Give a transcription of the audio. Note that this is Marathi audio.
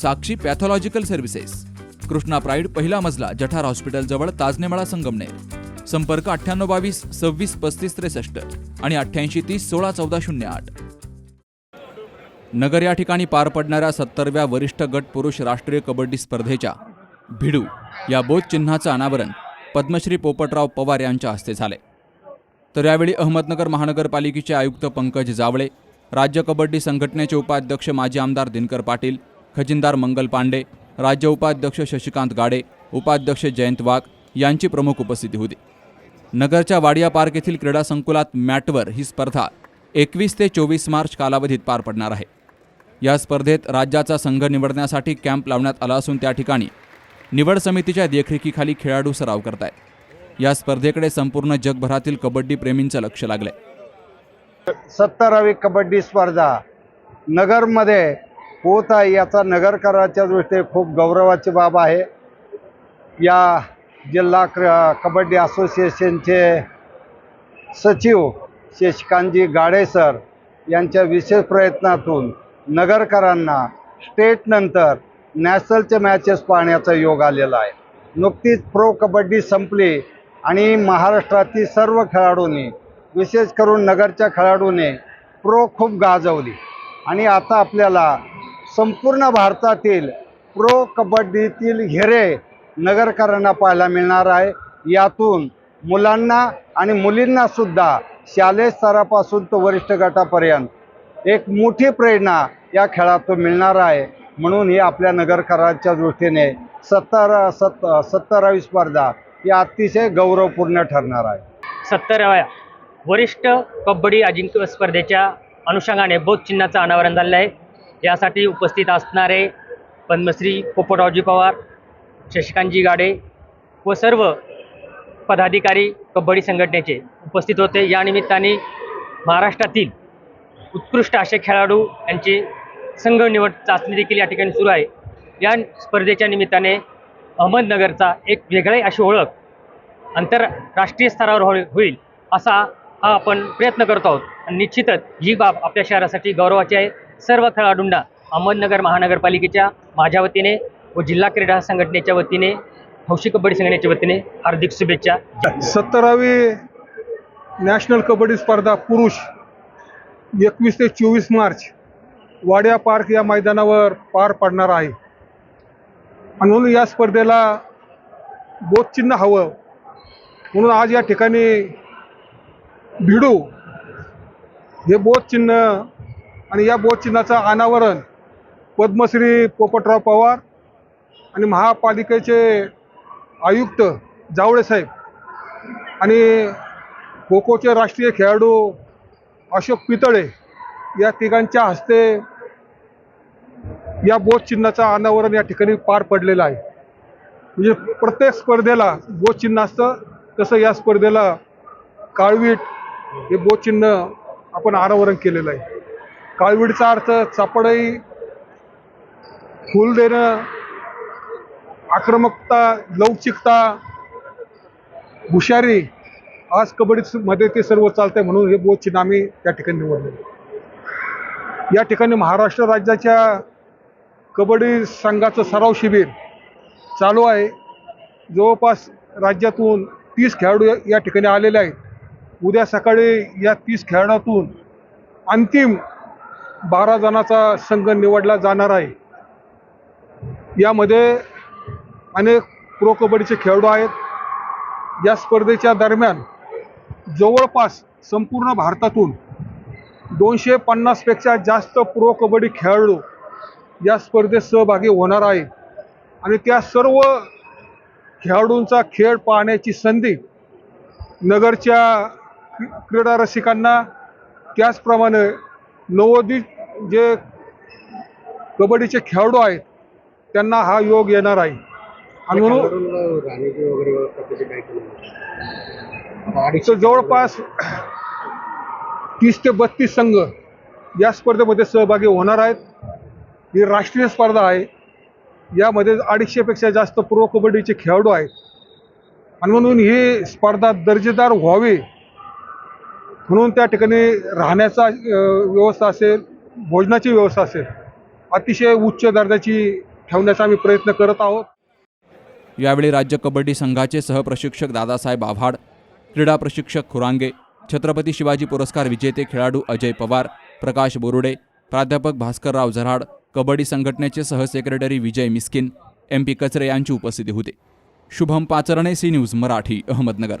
Sakshi pathological services Krishna Pride पहिला मजला जठार हॉस्पिटलजवळ ताजनेमाळा संगमनेर. संपर्क अठ्ठ्याण्णव बावीस सव्वीस पस्तीस त्रेसष्ट आणि अठ्ठ्याऐंशी तीस सोळा चौदा शून्य आठ. नगर या ठिकाणी पार पडणाऱ्या सत्तरव्या वरिष्ठ गट पुरुष राष्ट्रीय कबड्डी स्पर्धेच्या भिडू या बोधचिन्हाचं अनावरण पद्मश्री पोपटराव पवार यांच्या हस्ते झाले. तर यावेळी अहमदनगर महानगरपालिकेचे आयुक्त पंकज जावळे राज्य कबड्डी संघटनेचे उपाध्यक्ष माजी आमदार दिनकर पाटील खजिनदार मंगल पांडे राज्य उपाध्यक्ष शशिकांत गाडे उपाध्यक्ष जयंत वाघ यांची प्रमुख उपस्थिती होती. नगरच्या वाडिया पार्क येथील क्रीडा संकुलात मॅटवर ही स्पर्धा एकवीस ते चोवीस मार्च कालावधीत पार पडणार आहे. या स्पर्धेत राज्याचा संघ निवडण्यासाठी कॅम्प लावण्यात आला असून त्या ठिकाणी निवड समितीच्या देखरेखीखाली खेळाडू सराव करतायत. या स्पर्धेकडे संपूर्ण जगभरातील कबड्डी प्रेमींचं लक्ष लागलंय. सत्तरावी कबड्डी स्पर्धा नगरमध्ये होत आहे याचा नगरकराच्या दृष्टीने खूप गौरवाची बाब आहे. या जिल्हा क्र कबड्डी असोसिएशनचे सचिव शशिकांतजी गाडेसर यांच्या विशेष प्रयत्नातून नगरकरांना स्टेटनंतर नॅशनलचे मॅचेस पाहण्याचा योग आलेला आहे. नुकतीच प्रो कबड्डी संपली आणि महाराष्ट्रातील सर्व खेळाडूंनी विशेष करून नगरच्या खेळाडूने प्रो खूप गाजवली. आणि आता आपल्याला संपूर्ण भारतातील प्रो कबड्डीतील हिरे नगरकरांना पाहायला मिळणार आहे. यातून मुलांना आणि मुलींनासुद्धा शालेय स्तरापासून तो वरिष्ठ गटापर्यंत एक मोठी प्रेरणा या खेळातून मिळणार आहे. म्हणून ही आपल्या नगरकरांच्या दृष्टीने सत्तर सत् सत्तरावी स्पर्धा ही अतिशय गौरवपूर्ण ठरणार आहे. सत्तराव्या वरिष्ठ कबड्डी अजिंक्य स्पर्धेच्या अनुषंगाने बोध चिन्हाचं अनावरण झालेलं आहे. यासाठी उपस्थित असणारे पद्मश्री पोपटरावजी पवार शशिकांतजी गाडे व सर्व पदाधिकारी कबड्डी संघटनेचे उपस्थित होते. या निमित्ताने महाराष्ट्रातील उत्कृष्ट असे खेळाडू यांची संघ निवड चाचणी देखील या ठिकाणी सुरू आहे. या स्पर्धेच्या निमित्ताने अहमदनगरचा एक वेगळी अशी ओळख आंतरराष्ट्रीय स्तरावर होईल होईल असा हा आपण प्रयत्न करतो आहोत. आणि निश्चितच ही बाब आपल्या शहरासाठी गौरवाची आहे. सर्व खेळाडूंना अहमदनगर महानगरपालिकेच्या माझ्या वतीने व जिल्हा क्रीडा संघटनेच्या वतीने हौशी कबड्डी संघटनेच्या वतीने हार्दिक शुभेच्छा. सत्तरावी नॅशनल कबड्डी स्पर्धा पुरुष एकवीस ते चोवीस मार्च वाड्या पार्क या मैदानावर पार पडणार आहे. म्हणून या स्पर्धेला बोधचिन्ह हवं. म्हणून आज या ठिकाणी भिडू हे बोधचिन्ह आणि या बोधचिन्हाचं अनावरण पद्मश्री पोपटराव पवार आणि महापालिकेचे आयुक्त जावळे साहेब आणि खोखोचे राष्ट्रीय खेळाडू अशोक पितळे या तिघांच्या हस्ते या बोधचिन्हाचं अनावरण या ठिकाणी पार पडलेलं आहे. म्हणजे प्रत्येक स्पर्धेला बोधचिन्ह असतं तसं या स्पर्धेला काळवीट हे बोधचिन्ह आपण अनावरण केलेलं आहे. काळविडचा अर्थ चापडई फूल देणं आक्रमकता लवचिकता हुशारी आज कबड्डीमध्ये ते सर्व चालतंय म्हणून हे बोधचिन्ह आम्ही त्या ठिकाणी निवडले. या ठिकाणी महाराष्ट्र राज्याच्या कबड्डी संघाचं सराव शिबिर चालू आहे. जवळपास राज्यातून तीस खेळाडू या- या ठिकाणी आलेले आहेत. उद्या सकाळी या तीस खेळाडूतून अंतिम बारा जणांचा संघ निवडला जाणार आहे. यामध्ये अनेक प्रो कबड्डीचे खेळाडू आहेत. या स्पर्धेच्या दरम्यान जवळपास संपूर्ण भारतातून दोनशे पन्नासपेक्षा जास्त प्रो कबड्डी खेळाडू या स्पर्धेत सहभागी होणार आहे आणि त्या सर्व खेळाडूंचा खेळ पाहण्याची संधी नगरच्या क्री- क्रीडा रसिकांना त्याचप्रमाणे नवोदित जे कबड्डीचे खेळाडू आहेत त्यांना हा योग येणार आहे. आणि म्हणून जवळपास तीस ते बत्तीस संघ या स्पर्धेमध्ये सहभागी होणार आहेत. ही राष्ट्रीय स्पर्धा आहे. यामध्ये अडीचशेपेक्षा जास्त प्रो कबड्डीचे खेळाडू आहेत. आणि म्हणून ही स्पर्धा दर्जेदार व्हावी म्हणून त्या ठिकाणी राहण्याचा व्यवस्था असेल भोजनाची व्यवस्था असेल अतिशय उच्च दर्जाची ठेवण्याचा आम्ही प्रयत्न करत आहोत. यावेळी राज्य कबड्डी संघाचे सहप्रशिक्षक दादासाहेब आव्हाड क्रीडा प्रशिक्षक खुरांगे छत्रपती शिवाजी पुरस्कार विजेते खेळाडू अजय पवार प्रकाश बोरुडे प्राध्यापक भास्करराव झराड कबड्डी संघटनेचे सहसेक्रेटरी विजय मिस्किन एम पी कचरे यांची उपस्थिती होती. Shubham Pacharne C News Marathi Ahmednagar.